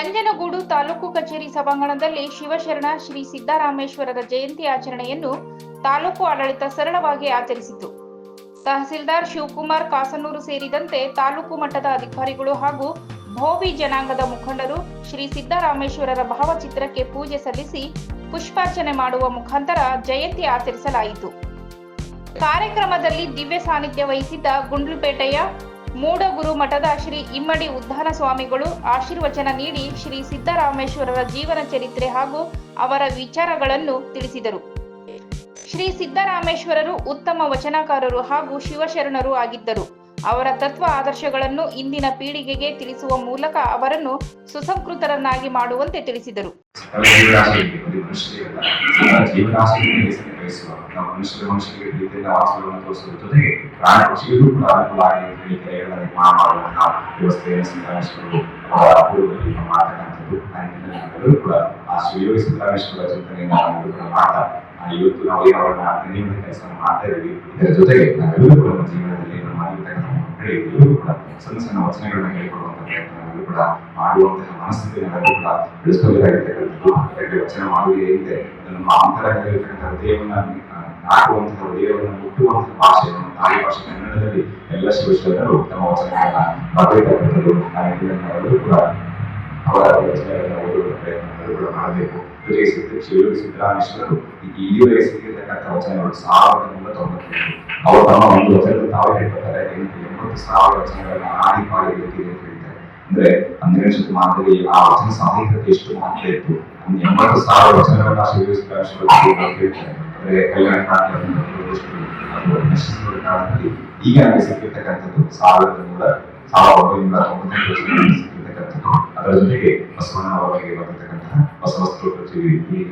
ನಂಜನಗೂಡು ತಾಲೂಕು ಕಚೇರಿ ಸಭಾಂಗಣದಲ್ಲಿ ಶಿವಶರಣ ಶ್ರೀ ಸಿದ್ದರಾಮೇಶ್ವರರ ಜಯಂತಿ ಆಚರಣೆಯನ್ನು ತಾಲೂಕು ಆಡಳಿತ ಸರಳವಾಗಿ ಆಚರಿಸಿತು. ತಹಸೀಲ್ದಾರ್ ಶಿವಕುಮಾರ್ ಕಾಸನೂರು ಸೇರಿದಂತೆ ತಾಲೂಕು ಮಟ್ಟದ ಅಧಿಕಾರಿಗಳು ಹಾಗೂ ಭೋವಿ ಜನಾಂಗದ ಮುಖಂಡರು ಶ್ರೀ ಸಿದ್ದರಾಮೇಶ್ವರರ ಭಾವಚಿತ್ರಕ್ಕೆ ಪೂಜೆ ಸಲ್ಲಿಸಿ ಪುಷ್ಪಾರ್ಚನೆ ಮಾಡುವ ಮುಖಾಂತರ ಜಯಂತಿ ಆಚರಿಸಲಾಯಿತು. ಕಾರ್ಯಕ್ರಮದಲ್ಲಿ ದಿವ್ಯ ಸಾನ್ನಿಧ್ಯ ವಹಿಸಿದ್ದ ಗುಂಡ್ಲುಪೇಟೆಯ ಮೂಡಗುರು ಮಠದ ಶ್ರೀ ಇಮ್ಮಡಿ ಉದ್ದಾನ ಸ್ವಾಮಿಗಳು ಆಶೀರ್ವಚನ ನೀಡಿ ಶ್ರೀ ಸಿದ್ದರಾಮೇಶ್ವರರ ಜೀವನ ಚರಿತ್ರೆ ಹಾಗೂ ಅವರ ವಿಚಾರಗಳನ್ನು ತಿಳಿಸಿದರು. ಶ್ರೀ ಸಿದ್ದರಾಮೇಶ್ವರರು ಉತ್ತಮ ವಚನಕಾರರು ಹಾಗೂ ಶಿವಶರಣರು ಆಗಿದ್ದರು. ಅವರ ತತ್ವ ಆದರ್ಶಗಳನ್ನು ಇಂದಿನ ಪೀಳಿಗೆಗೆ ತಿಳಿಸುವ ಮೂಲಕ ಅವರನ್ನು ಸುಸಂಸ್ಕೃತರನ್ನಾಗಿ ಮಾಡುವಂತೆ ತಿಳಿಸಿದರು. ಇವತ್ತು ನಾವು ಅವರನ್ನ ಕೆಲಸ ಮಾಡ್ತಾ ಇದ್ದೀವಿ ಇದರ ಜೊತೆಗೆ ನಾವೆಲ್ಲರೂ ಕೂಡ ಜೀವನದಲ್ಲಿ ನಮ್ಮ ಮಕ್ಕಳಿಗೆ ಕೂಡ ಸಣ್ಣ ಸಣ್ಣ ವಚನಗಳನ್ನ ಹೇಳಿಕೊಡುವಂತ ಪ್ರಯತ್ನಗಳನ್ನು ಕೂಡ ಮಾಡುವಂತಹ ಮನಸ್ಥಿತಿಯನ್ನು ನಾವೆಲ್ಲರೂ ಕೂಡ ಬೆಳೆಸ್ಕೋಬೇಕಾಗಿರ್ತಕ್ಕಂಥದ್ದು ಯಾಕಂದ್ರೆ ವಚನ ಮಾಡುವುದೇ ಇದೆ ನಮ್ಮ ಅಂತರದಲ್ಲಿರ್ತಕ್ಕಂಥ ಹೃದಯವನ್ನ ನಾಡುವಂತಹ ಹೃದಯವನ್ನು ಮುಟ್ಟುವಂತಹ ಭಾಷೆ ನಮ್ಮ ತಾಯಿ ಭಾಷೆ ಕನ್ನಡದಲ್ಲಿ ಎಲ್ಲ ಶಿವಶರಣರು ತಮ್ಮ ವಚನಗಳನ್ನ ನಿಟ್ಟಿನಲ್ಲಿ ನಾವೆಲ್ಲರೂ ಕೂಡ ಅವರ ವಚನಗಳನ್ನ ಓದುವ ಪ್ರಯತ್ನಗಳು ಕೂಡ ಮಾಡಬೇಕು. ಜೊತೆಗೆ ಸಿದ್ಧ ಶಿವಯೋಗಿ ಸಿದ್ದರಾಮೇಶ್ವರರು ಈ ಈವರೆಗೆ ಸಿಕ್ಕಿರ್ತಕ್ಕಂಥ ವಚನಗಳು ಸಾವಿರದ ನೂರ ತೊಂಬತ್ತೆಂಟು ಅವರು ತಮ್ಮ ಒಂದು ವಚನದ ತಾವೇ ಹೇಳ್ತಾರೆ ಸಾವಿರ ವಚನಗಳನ್ನ ಆಡಿ ಪಾಡಿ ಗೊತ್ತಿದೆ ಅಂತ ಹೇಳ್ತಾರೆ. ಅಂದ್ರೆ ಹನ್ನೆರಡು ಶತಮಾನದಲ್ಲಿ ಆ ವಚನ ಸಾಹಿತ್ಯಕ್ಕೆ ಎಷ್ಟು ಮಹತ್ವ ಇತ್ತು? ಒಂದು ಎಂಬತ್ತು ಸಾವಿರ ವಚನಗಳನ್ನ ಹೇಳ್ತಾರೆ. ಅಂದ್ರೆ ಕಲ್ಯಾಣ ಕಾರಣದಲ್ಲಿ. ಈಗ ನಮಗೆ ಸಿಕ್ಕಿರ್ತಕ್ಕಂಥದ್ದು ಸಾವಿರದ ನೂರ, ಸಾವಿರದ ಒಂಬೈನೂರ ಸಿಕ್ಕಿರ್ತಕ್ಕಂಥದ್ದು. ಅದರ ಜೊತೆಗೆ ಬಸವಣ್ಣ ಅವರಿಗೆ ಬರ್ತಕ್ಕಂತಹ ಪೃಥ್ವಿ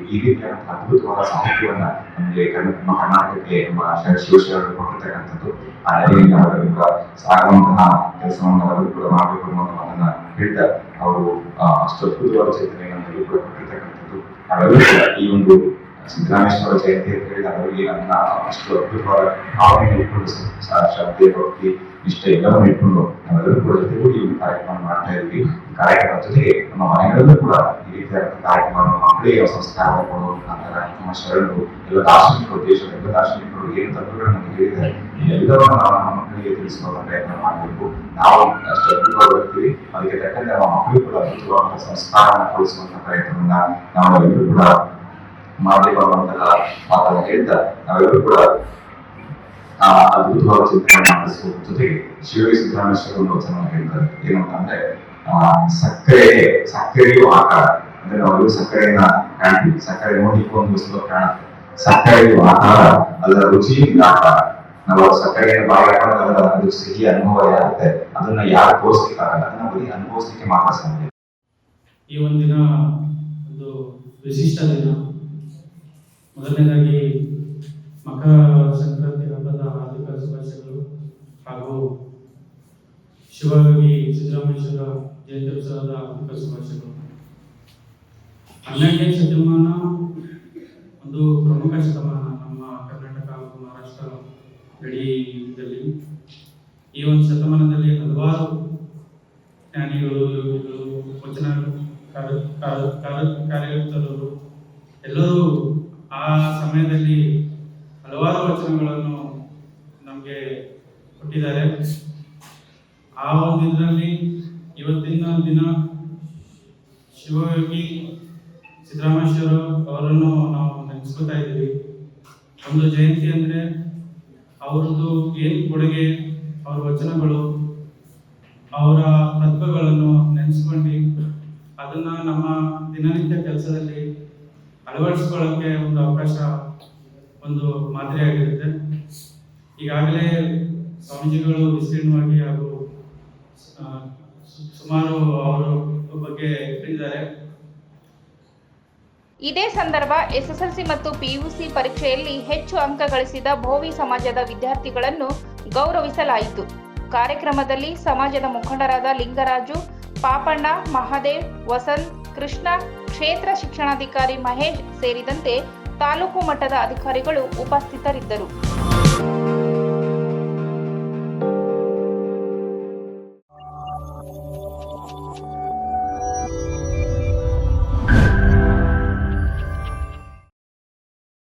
ಈ ರೀತಿಯಾದಂತಹ ಅದ್ಭುತವಾದ ಸಾಹಿತ್ಯವನ್ನ ನಮಗೆ ನಮ್ಮ ಕರ್ನಾಟಕಕ್ಕೆ ನಮ್ಮ ಶ- ಶಿವಶರಣರು ಕೊಟ್ಟಿರ್ತಕ್ಕಂಥದ್ದು. ಆ ನಾವೆಲ್ಲರೂ ಕೂಡ ಸಾಗುವಂತಹ ಕೆಲಸವನ್ನು ನಾವೆಲ್ಲರೂ ಕೂಡ ಮಾಡಬೇಕು ಅನ್ನೋ ಮಾತನ್ನ ಹೇಳ್ತಾ ಅವರು ಅಷ್ಟು ಅದ್ಭುತವಾದ ಚಿಂತನೆಯನ್ನು ನಮಗೆಲ್ಲರೂ ಕೂಡ ಈ ಒಂದು ಸಿದ್ದರಾಮೇಶ್ವರ ಜಯಂತಿ ಅಂತ ಹೇಳಿ ಅವರಿಗೆ ನನ್ನ ಅಷ್ಟು ಅದ್ಭುತವಾದ ಭಾವನೆ ಇಟ್ಕೊಂಡು ಶ್ರದ್ಧೆ, ಭಕ್ತಿ, ನಿಷ್ಠೆ ಎಲ್ಲವನ್ನು ಇಟ್ಕೊಂಡು ಕೂಡ ಜೊತೆಗೂಡಿ ಈ ಕಾರ್ಯಕ್ರಮ ಮಾಡ್ತಾ ಇದ್ವಿ ಕಾರ್ಯಕ್ರಮದ ಜೊತೆಗೆ ನಮ್ಮ ಮನೆಗಳಲ್ಲೂ ಕೂಡ ಈ ರೀತಿಯಾದ ಕಾರ್ಯಕ್ರಮವನ್ನು ಮಕ್ಕಳಿಗೆ ಕೊಡುವ ಮುಖಾಂತರ ನಮ್ಮ ಶರಣರು ಎಲ್ಲ ದಾರ್ಶನಿಕರು ದೇಶದ ಎಲ್ಲ ದಾರ್ಶನಿಕರು ಏನು ತತ್ವಗಳನ್ನು ಹೇಳಿದ್ದಾರೆ ಎಲ್ಲವನ್ನು ನಾವು ನಮ್ಮ ಮಕ್ಕಳಿಗೆ ತಿಳಿಸುವ ಪ್ರಯತ್ನ ಮಾಡಬೇಕು ನಾವು ಅಷ್ಟು ಅದ್ಭುತವಾಗಿರ್ತೀವಿ ಅದಕ್ಕೆ ತಕ್ಕಂತೆ ನಮ್ಮ ಮಕ್ಕಳು ಕೂಡ ಅದ್ಭುತವಾದಂತಹ ಸಂಸ್ಕಾರವನ್ನು ಕೊಡಿಸುವಂತಹ ಪ್ರಯತ್ನವನ್ನ ನಾವು ಎಲ್ಲರೂ ಕೂಡ ಮಾಡಬೇಕು ಅನ್ನುವಂತಹ ಮಾತನ್ನು ಹೇಳ್ತಾ ನಾವೆಲ್ಲರೂ ಕೂಡ ಆ ಅದ್ಭುತವಾದ ಚಿಂತನೆಯನ್ನು ಮಾಡಿಸುವ ಜೊತೆಗೆ ಶಿವಯೋಗಿ ಸಿದ್ದರಾಮೇಶ್ವರ ಒಂದು ವಚನ ಹೇಳ್ತಾರೆ ಏನು ಅಂತಂದ್ರೆ ಆ ಸಕ್ಕರೆಗೆ ಸಕ್ಕರೆಯು ಆಕಾರ ಅಂದ್ರೆ ಅವರು ಸಕ್ಕರೆಯನ್ನ ಕಾಣ್ತೀವಿ ಸಕ್ಕರೆ ನೋಡ್ಲಿಕ್ಕೆ ಒಂದು ವಸ್ತು ಕಾಣುತ್ತೆ ಸಕ್ಕರೆಯು ಆಹಾರ ಅದರ ರುಚಿ ಆಹಾರ ನಾವು ಸಕ್ಕರೆಯನ್ನು ಬಾಯಿ ಅದರ ಅದು ಸಿಹಿ ಅನುಭವ ಯಾರುತ್ತೆ ಅದನ್ನ ಯಾರು ತೋರಿಸ್ಲಿಕ್ಕಾಗಲ್ಲ ಅದನ್ನ ಬರೀ ಅನುಭವಿಸ್ಲಿಕ್ಕೆ ಮಾತ್ರ ಸಾಧ್ಯ ಈ ಒಂದಿನ ಒಂದು ವಿಶಿಷ್ಟ ದಿನ. ಮೊದಲನೇದಾಗಿ ಮಕರ ಸಂಕ್ರಾಂತಿ ಹಬ್ಬದ ಹಾರ್ದಿಕ ಶುಭಾಶಯಗಳು ಹಾಗೂ ಶಿವಗಾಗಿ ಸಿದ್ದರಾಮೇಶ್ವರ ಜಯಂತ್ಯೋತ್ಸವದ ಹಾರ್ದಿಕ ಶುಭಾಶಯಗಳು. ಹನ್ನೆರಡನೇ ಶತಮಾನ ಒಂದು ಪ್ರಮುಖ ಶತಮಾನ ನಮ್ಮ ಕರ್ನಾಟಕ ಹಾಗೂ ಮಹಾರಾಷ್ಟ್ರ ಗಡಿಯಲ್ಲಿ ಈ ಒಂದು ಶತಮಾನದಲ್ಲಿ ಹಲವಾರು ಜ್ಞಾನಿಗಳು, ಯೋಗಿಗಳು ವಚನ ಕಾರ್ಯ- ಕಾರ್ಯ- ಕಾರ್ಯ- ಕಾರ್ಯಕರ್ತರು ಎಲ್ಲರೂ ಆ ಸಮಯದಲ್ಲಿ ಹಲವಾರು ವಚನಗಳನ್ನು ನಮಗೆ ಕೊಟ್ಟಿದ್ದಾರೆ. ಆ ಒಂದು ಇದರಲ್ಲಿ ಇವತ್ತಿನ ದಿನ ಶಿವಯೋಗಿ ಸಿದ್ದರಾಮೇಶ್ವರ ಅವರನ್ನು ನಾವು ನೆನೆಸ್ಕೊತಾ ಇದ್ದೀವಿ. ಒಂದು ಜಯಂತಿ ಅಂದರೆ ಅವರದ್ದು ಏನು ಕೊಡುಗೆ, ಅವರ ವಚನಗಳು, ಅವರ ತತ್ವಗಳನ್ನು ನೆನೆಸ್ಕೊಂಡು ಅದನ್ನ ನಮ್ಮ ದಿನನಿತ್ಯ ಕೆಲಸದಲ್ಲಿ ಅಳವಡಿಸ್ಕೊಳ್ಳೋಕ್ಕೆ ಒಂದು ಅವಕಾಶ, ಒಂದು ಮಾದರಿಯಾಗಿರುತ್ತೆ ಈಗಾಗಲೇ ಸ್ವಾಮೀಜಿಗಳು ವಿಸ್ತೀರ್ಣವಾಗಿ ಹಾಗೂ ಸುಮಾರು ಅವರ ಬಗ್ಗೆ ಹೇಳಿದ್ದಾರೆ. ಇದೇ ಸಂದರ್ಭ ಎಸ್ಎಸ್ಎಲ್ಸಿ ಮತ್ತು ಪಿಯುಸಿ ಪರೀಕ್ಷೆಯಲ್ಲಿ ಹೆಚ್ಚು ಅಂಕ ಗಳಿಸಿದ ಭೋವಿ ಸಮಾಜದ ವಿದ್ಯಾರ್ಥಿಗಳನ್ನು ಗೌರವಿಸಲಾಯಿತು. ಕಾರ್ಯಕ್ರಮದಲ್ಲಿ ಸಮಾಜದ ಮುಖಂಡರಾದ ಲಿಂಗರಾಜು, ಪಾಪಣ್ಣ, ಮಹಾದೇವ್, ವಸಂತ್, ಕೃಷ್ಣ, ಕ್ಷೇತ್ರ ಶಿಕ್ಷಣಾಧಿಕಾರಿ ಮಹೇಶ್ ಸೇರಿದಂತೆ ತಾಲೂಕು ಮಟ್ಟದ ಅಧಿಕಾರಿಗಳು ಉಪಸ್ಥಿತರಿದ್ದರು.